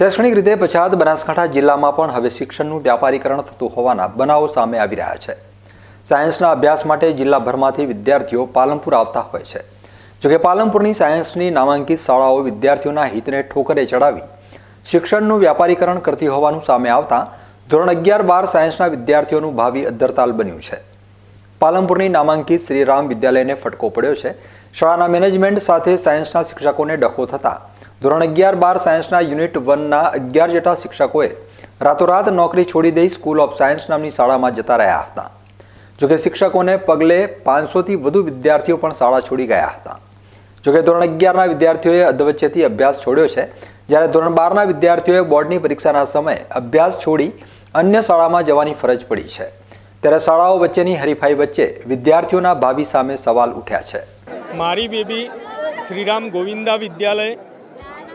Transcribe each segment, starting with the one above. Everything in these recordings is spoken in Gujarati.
શૈક્ષણિક રીતે પછાત બનાસકાંઠા જિલ્લામાં પણ હવે શિક્ષણનું વ્યાપારીકરણ થતું હોવાના બનાવો સામે આવી રહ્યા છે. સાયન્સના અભ્યાસ માટે જિલ્લાભરમાંથી વિદ્યાર્થીઓ પાલનપુર આવતા હોય છે. જોકે પાલનપુરની સાયન્સની નામાંકિત શાળાઓ વિદ્યાર્થીઓના હિતને ઠોકરે ચડાવી શિક્ષણનું વ્યાપારીકરણ કરતી હોવાનું સામે આવતા ધોરણ અગિયાર બાર સાયન્સના વિદ્યાર્થીઓનું ભાવિ અદ્ધરતાલ બન્યું છે. પાલનપુરની નામાંકિત શ્રીરામ વિદ્યાલયને ફટકો પડ્યો છે. શાળાના મેનેજમેન્ટ સાથે સાયન્સના શિક્ષકોને ડખો થતા ધોરણ અગિયાર બાર સાયન્સના યુનિટ વનના અગિયાર જેટલા શિક્ષકોએ રાતોરાત નોકરી છોડી દઈ સ્કૂલ ઓફ સાયન્સ નામની શાળામાં જતા રહ્યા હતા. જોકે શિક્ષકોને પગલે પાંચસોથી વધુ વિદ્યાર્થીઓ પણ શાળા છોડી ગયા હતા. જોકે ધોરણ અગિયારના વિદ્યાર્થીઓએ અધવચ્ચેથી અભ્યાસ છોડ્યો છે, જ્યારે ધોરણ બારના વિદ્યાર્થીઓએ બોર્ડની પરીક્ષાના સમયે અભ્યાસ છોડી અન્ય શાળામાં જવાની ફરજ પડી છે. ત્યારે શાળાઓ વચ્ચેની હરીફાઈ વચ્ચે વિદ્યાર્થીઓના ભાવિ સામે સવાલ ઉઠ્યા છે. મારી બેબી શ્રીરામ ગોવિંદા વિદ્યાલય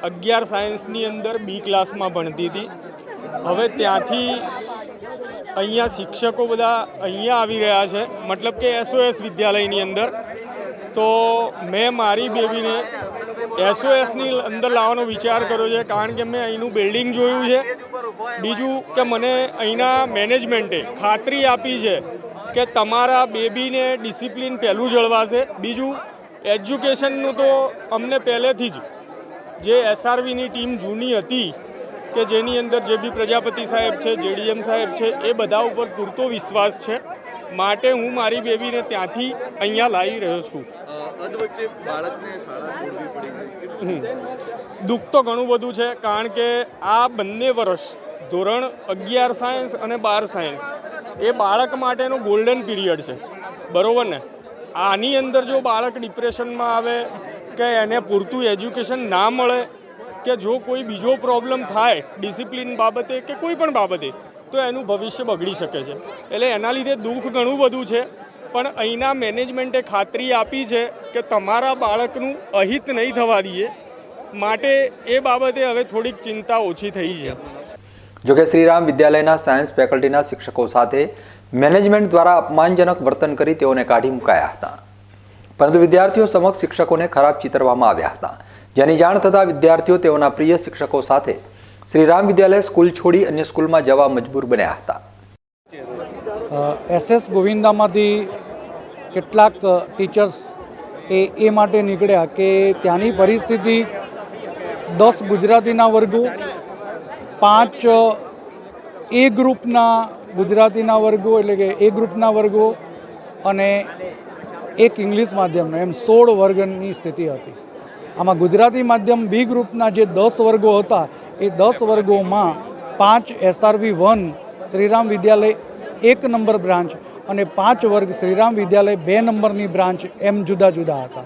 અગિયાર સાયન્સની અંદર બી ક્લાસમાં ભણતી હતી. હવે ત્યાંથી અહીંયા શિક્ષકો બધા અહીંયા આવી રહ્યા છે. મતલબ કે એસઓએસ વિદ્યાલયની અંદર. તો મેં મારી બેબીને એસઓએસની અંદર લાવવાનો વિચાર કર્યો છે, કારણ કે મેં અહીંનું બિલ્ડિંગ જોયું છે. બીજું કે મને અહીંના મેનેજમેન્ટે ખાતરી આપી છે કે તમારા બેબીને ડિસિપ્લિન પહેલું જળવાશે. બીજું એજ્યુકેશનનું તો અમને પહેલેથી જ જે એસઆરવીની ટીમ જૂની હતી કે જેની અંદર જે બી પ્રજાપતિ સાહેબ છે જેડીએમ સાહેબ છે એ બધા ઉપર પૂરતો વિશ્વાસ છે. માટે હું મારી બેબીને ત્યાંથી અહીંયા લાવી રહ્યો છું. દુઃખ તો ઘણું બધું છે કારણ કે આ બંને વર્ષ ધોરણ અગિયાર સાયન્સ અને બાર સાયન્સ એ બાળક માટેનો ગોલ્ડન પીરિયડ છે. બરાબર ને? આની અંદર જો બાળક ડિપ્રેશનમાં આવે કે એને પૂરતું એજ્યુકેશન ના મળે કે જો કોઈ બીજો પ્રોબ્લેમ થાય ડિસિપ્લિન બાબતે કે કોઈ પણ બાબતે, તો એનું ભવિષ્ય બગડી શકે છે. એટલે એના લીધે દુઃખ ઘણું બધું છે. પણ અહીંના મેનેજમેન્ટે ખાતરી આપી છે કે તમારા બાળકનું અહિત નહીં થવા દઈએ. માટે એ બાબતે હવે થોડીક ચિંતા ઓછી થઈ છે. જોકે શ્રીરામ વિદ્યાલયના સાયન્સ ફેકલ્ટીના શિક્ષકો સાથે મેનેજમેન્ટ દ્વારા અપમાનજનક વર્તન કરી તેઓને કાઢી મુકાયા હતા. પરંતુ વિદ્યાર્થીઓ સમક્ષ શિક્ષકોને ખરાબ ચિતરવામાં આવ્યા હતા. જેની જાણ થતાં વિદ્યાર્થીઓ તેઓના પ્રિય શિક્ષકો સાથે શ્રીરામ વિદ્યાલય સ્કૂલ છોડી અન્ય સ્કૂલમાં જવા મજબૂર બન્યા હતા. એસએસ ગોવિંદામાંથી કેટલાક ટીચર્સ એ એ માટે નીકળ્યા કે ત્યાંની પરિસ્થિતિ દસ ગુજરાતીના વર્ગો, પાંચ એ ગ્રુપના ગુજરાતીના વર્ગો, એટલે કે એ ગ્રુપના વર્ગો અને એક ઇંગ્લિશ માધ્યમનો, એમ સોળ વર્ગની સ્થિતિ હતી. આમાં ગુજરાતી માધ્યમ બી ગ્રુપના જે દસ વર્ગો હતા, એ દસ વર્ગોમાં પાંચ એસઆરવી વન, શ્રીરામ વિદ્યાલય એક નંબર બ્રાન્ચ અને પાંચ વર્ગ શ્રીરામ વિદ્યાલય બે નંબરની બ્રાન્ચ એમ જુદા જુદા હતા.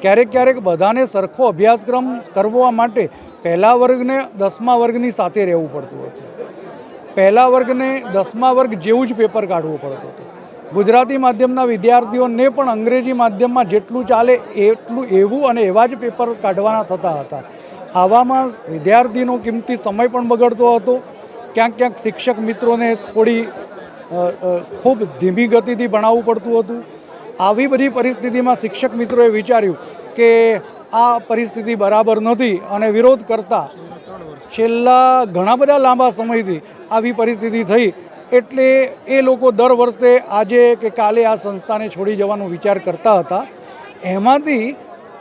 ક્યારેક ક્યારેક બધાને સરખો અભ્યાસક્રમ કરવા માટે પહેલા વર્ગને દસમા વર્ગની સાથે રહેવું પડતું હતું. પહેલા વર્ગને દસમા વર્ગ જેવું જ પેપર કાઢવું પડતું હતું. ગુજરાતી માધ્યમના વિદ્યાર્થીઓને પણ અંગ્રેજી માધ્યમમાં જેટલું ચાલે એટલું એવું અને એવા જ પેપર કાઢવાના થતા હતા. આવામાં વિદ્યાર્થીનો કિંમતી સમય પણ બગડતો હતો. ક્યાંક ક્યાંક શિક્ષક મિત્રોને થોડી ખૂબ ધીમી ગતિથી ભણાવવું પડતું હતું. આવી બધી પરિસ્થિતિમાં શિક્ષક મિત્રોએ વિચાર્યું કે આ પરિસ્થિતિ બરાબર નથી અને વિરોધ કરતા છેલ્લા ઘણા બધા લાંબા સમયથી આવી પરિસ્થિતિ થઈ એટલે એ લોકો દર વર્ષે આજે કે કાલે આ સંસ્થાને છોડી જવાનો વિચાર કરતા હતા. એમાંથી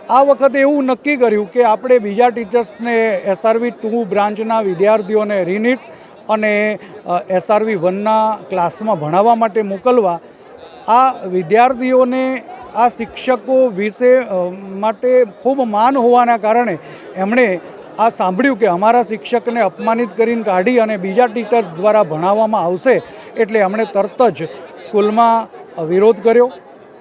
આ વખતે એવું નક્કી કર્યું કે આપણે બીજા ટીચર્સને એસઆરવી ટુ બ્રાન્ચના વિદ્યાર્થીઓને રિનિટ અને એસઆરવી વનના ક્લાસમાં ભણાવવા માટે મોકલવા. આ વિદ્યાર્થીઓને, આ શિક્ષકો વિશે માટે ખૂબ માન હોવાના કારણે એમણે આ સાંભળ્યું કે અમારા શિક્ષકને અપમાનિત કરીને કાઢી અને બીજા ટીચર્સ દ્વારા ભણાવવામાં આવશે એટલે એમણે તરત જ સ્કૂલમાં વિરોધ કર્યો.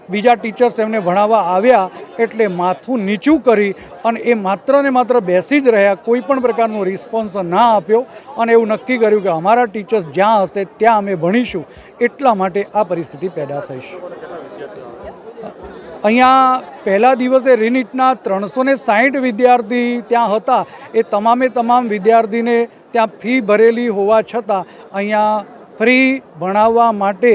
બીજા ટીચર્સ એમને ભણાવવા આવ્યા એટલે માથું નીચું કરી અને એ માત્ર ને માત્ર બેસી જ રહ્યા, કોઈ પણ પ્રકારનો રિસ્પોન્સ ના આપ્યો અને એવું નક્કી કર્યું કે અમારા ટીચર્સ જ્યાં હશે ત્યાં અમે ભણીશું, એટલા માટે આ પરિસ્થિતિ પેદા થઈ છે અહીંયા પહેલા દિવસે રિનિટના ત્રણસો ને સાહીઠ વિદ્યાર્થી ત્યાં હતા. એ તમામે તમામ વિદ્યાર્થીને ત્યાં ફી ભરેલી હોવા છતાં અહીંયા ફ્રી ભણાવવા માટે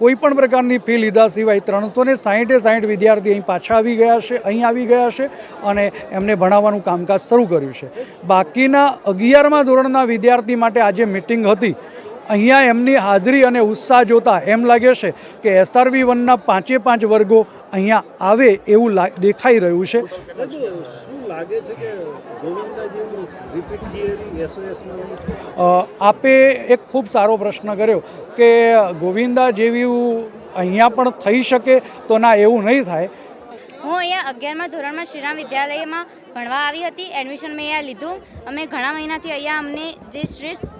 કોઈ પણ પ્રકારની ફી લીધા સિવાય ત્રણસો ને સાહીઠે સાહીઠ વિદ્યાર્થી અહીં પાછા આવી ગયા છે, અહીં આવી ગયા છે અને એમને ભણાવવાનું કામકાજ શરૂ કર્યું છે. બાકીના અગિયારમા ધોરણના વિદ્યાર્થી માટે આજે મિટિંગ હતી. અહીંયા એમની હાજરી અને ઉત્સાહ જોતા એમ લાગે છે કે એસઆરવી વનના પાંચે પાંચ વર્ગો અહીંયા આવે એવું લા- દેખાઈ રહ્યું છે. આપે એક ખૂબ સારો પ્રશ્ન કર્યો કે ગોવિંદા જેવી અહીંયા પણ થઈ શકે તો ના એવું નહીં થાય. હું અહીંયા અગિયારમાં ધોરણમાં શ્રીરામ વિદ્યાલયમાં ભણવા આવી હતી. એડમિશન મેં અહીંયા લીધું. અમે ઘણા મહિનાથી અહીંયા અમને જે શ્રેષ્ઠ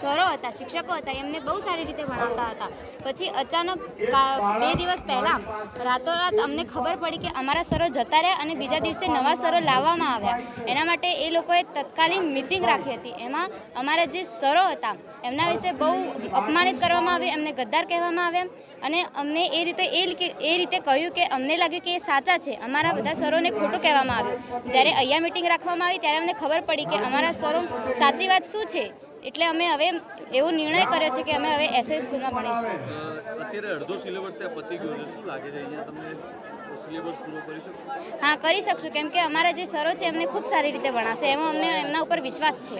સરો હતા, શિક્ષકો હતા એમને બહુ સારી રીતે ભણાવતા હતા. પછી અચાનક બે દિવસ પહેલાં રાતોરાત અમને ખબર પડી કે અમારા સરો જતા રહ્યા અને બીજા દિવસે નવા સરો લાવવામાં આવ્યા. એના માટે એ લોકોએ તત્કાલીન મિટિંગ રાખી હતી. એમાં અમારા જે સરો હતા, એમના વિશે બહુ અપમાનિત કરવામાં આવ્યું, એમને ગદ્દાર કહેવામાં આવ્યા. અને અમને એ રીતે એ એ રીતે કહ્યું કે અમને લાગ્યું કે એ સાચા છે. અમારા બધા સરોને ખોટું કહેવામાં આવ્યું. જ્યારે અહીંયા મિટિંગ રાખવામાં આવી, ત્યારે અમને ખબર પડી કે અમારા સરો સાચી વાત શું છે? એટલે અમે હવે એવો નિર્ણય કર્યો છે કે અમે હવે એસઓએ સ્કૂલમાં ભણીશું. અત્યારે અડધો સિલેબસ ત્યાં પતી ગયો છે. શું લાગે છે? અહીંયા તમને સિલેબસ પૂરો કરી શકશો? હા કરી શકશું. કેમ કે અમારા જે સરો છે એમને ખૂબ સારી રીતે ભણાશે. એમાં અમને એમના ઉપર વિશ્વાસ છે.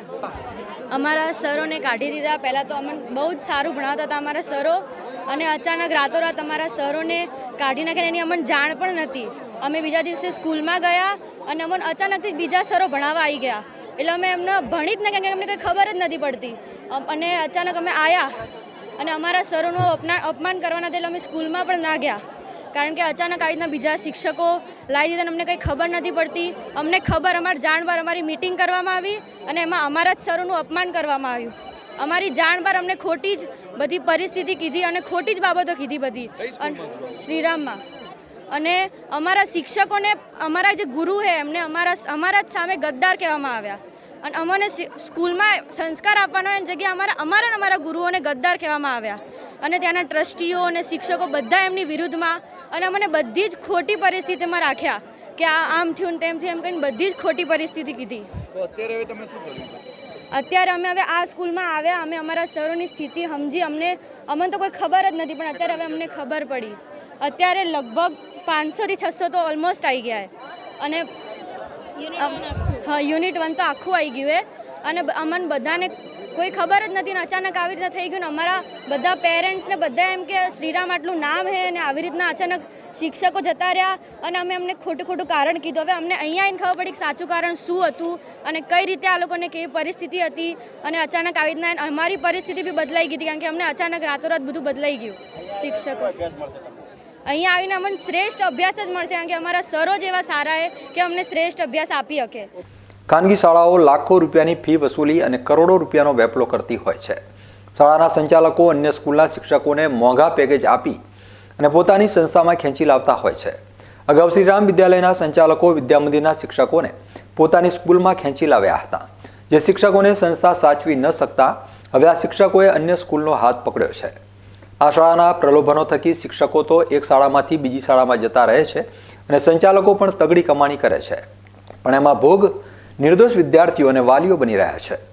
અમારા સરોને કાઢી દીધા. પહેલાં તો અમને બહુ જ સારું ભણાવતા હતા અમારા સરો. અને અચાનક રાતોરાત અમારા સરોને કાઢી નાખીને એની અમને જાણ પણ નથી. અમે બીજા દિવસે સ્કૂલમાં ગયા અને અમને અચાનકથી બીજા સરો ભણાવવા આવી ગયા. એટલે અમે એમને ભણી જ ના કારણ કે અમને કંઈ ખબર જ નથી પડતી. અને અચાનક અમે આવ્યા અને અમારા સરોનું અપના અપમાન કરવાના એટલે અમે સ્કૂલમાં પણ ના ગયા. કારણ કે અચાનક આવી રીતના બીજા શિક્ષકો લાવી દીધા અમને કંઈ ખબર નથી પડતી. અમને ખબર અમારી જાણબાર અમારી મિટિંગ કરવામાં આવી અને એમાં અમારા જ સરોનું અપમાન કરવામાં આવ્યું. અમારી જાણબાર અમને ખોટી જ બધી પરિસ્થિતિ કીધી અને ખોટી જ બાબતો કીધી બધી. શ્રીરામમાં. અને અમારા શિક્ષકોને અમારા જે ગુરુ છે એમને અમારા અમારા જ સામે ગદ્દાર કહેવામાં આવ્યા. અને અમને સ્કૂલમાં સંસ્કાર આપવાનો એની જગ્યાએ અમારા અમારા અમારા ગુરુઓને ગદ્દાર કહેવામાં આવ્યા. અને ત્યાંના ટ્રસ્ટીઓ અને શિક્ષકો બધા એમની વિરુદ્ધમાં અને અમને બધી જ ખોટી પરિસ્થિતિમાં રાખ્યા કે આ આમ થયું ને તેમ થયું એમ કહીને બધી જ ખોટી પરિસ્થિતિ કીધી. અત્યારે હવે તમે શું કર્યું અત્યારે અમે હવે આ સ્કૂલમાં આવ્યા અમે અમારા સરોની સ્થિતિ સમજી અમને અમને તો કોઈ ખબર જ નથી પણ અત્યારે હવે અમને ખબર પડી. અત્યારે લગભગ પાંચસોથી છસો તો ઓલમોસ્ટ આવી ગયા અને હા યુનિટ વન તો આખું આવી ગયું એ અને અમને બધાને કોઈ ખબર જ નથી ને અચાનક આવી રીતના થઈ ગયું ને અમારા બધા પેરેન્ટ્સને બધા એમ કે શ્રીરામ આટલું નામ છે અને આવી રીતના અચાનક શિક્ષકો જતા રહ્યા અને અમે અમને ખોટું ખોટું કારણ કીધું. હવે અમને અહીંયા આવીને ખબર પડી કે સાચું કારણ શું હતું અને કઈ રીતે આ લોકોને કેવી પરિસ્થિતિ હતી અને અચાનક આવી રીતના અમારી પરિસ્થિતિ બી બદલાઈ ગઈ હતી કારણ કે અમને અચાનક રાતોરાત બધું બદલાઈ ગયું શિક્ષકો. અહીંયા આવીને અમને શ્રેષ્ઠ અભ્યાસ જ મળશે, કારણ કે અમારા સરો જ એવા સારા કે અમને શ્રેષ્ઠ અભ્યાસ આપી શકે. ખાનગી શાળાઓ લાખો રૂપિયાની ફી વસૂલી અને કરોડો રૂપિયાનો વેપલો કરતી હોય છે. શાળાના સંચાલકો અન્ય સ્કૂલના શિક્ષકોને મોંઘા પેકેજ આપી અને પોતાની સંસ્થામાં ખેંચી લાવતા હોય છે. અગાઉ શ્રીરામ વિદ્યાલયના સંચાલકો વિદ્યામંદિરના શિક્ષકોને પોતાની સ્કૂલમાં ખેંચી લાવ્યા હતા. જે શિક્ષકોને સંસ્થા સાચવી ન શકતા, હવે આ શિક્ષકોએ અન્ય સ્કૂલનો હાથ પકડ્યો છે. આ શાળાના પ્રલોભનો થકી શિક્ષકો તો એક શાળામાંથી બીજી શાળામાં જતા રહે છે અને સંચાલકો પણ તગડી કમાણી કરે છે. પણ એમાં ભોગ નિર્દોષ વિદ્યાર્થીઓ અને વાલીઓ બની રહ્યા છે.